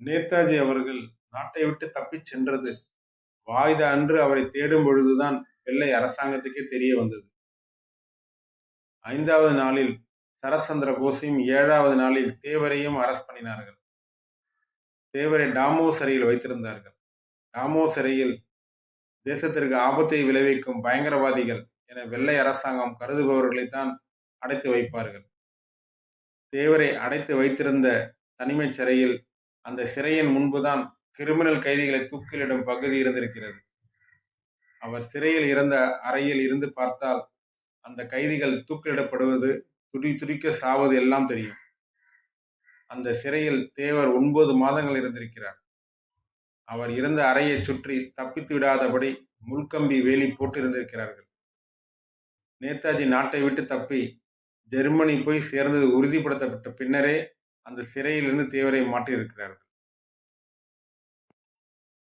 நேதாஜி அவர்கள் நாட்டை விட்டு தப்பிச் சென்றது. வாய்த அன்று அவரை தேடும் பொழுதுதான் வெள்ளை அரசாங்கத்துக்கே தெரிய வந்தது. ஐந்தாவது நாளில் சரசந்திர போஸையும் ஏழாவது நாளில் தேவரையும் அரஸ்ட் பண்ணினார்கள். தேவரை டாமோ சிறையில் வைத்திருந்தார்கள். டாமோ சிறையில் தேசத்திற்கு ஆபத்தை விளைவிக்கும் பயங்கரவாதிகள் என வெள்ளை அரசாங்கம் கருதுபவர்களைத்தான் அடைத்து வைப்பார்கள். தேவரை அடைத்து வைத்திருந்த தனிமைச் சிறையில் அந்த சிறையின் முன்புதான் கிரிமினல் கைதிகளை தூக்கிலிடும் பகுதி இருந்திருக்கிறது. அவர் சிறையில் இருந்த அறையில் இருந்து பார்த்தால் அந்த கைதிகள் தூக்கிலிடப்படுவது துடி துடிக்க சாவது எல்லாம் தெரியும். அந்த சிறையில் தேவர் ஒன்பது மாதங்கள் இருந்திருக்கிறார். அவர் இருந்த அறையை சுற்றி தப்பித்து விடாதபடி முள்கம்பி வேலி போட்டு இருந்திருக்கிறார்கள். நேதாஜி நாட்டை விட்டு தப்பி ஜெர்மனி போய் சேர்ந்தது உறுதிப்படுத்தப்பட்ட பின்னரே அந்த சிறையிலிருந்து தேவரை மாற்றியிருக்கிறார்கள்.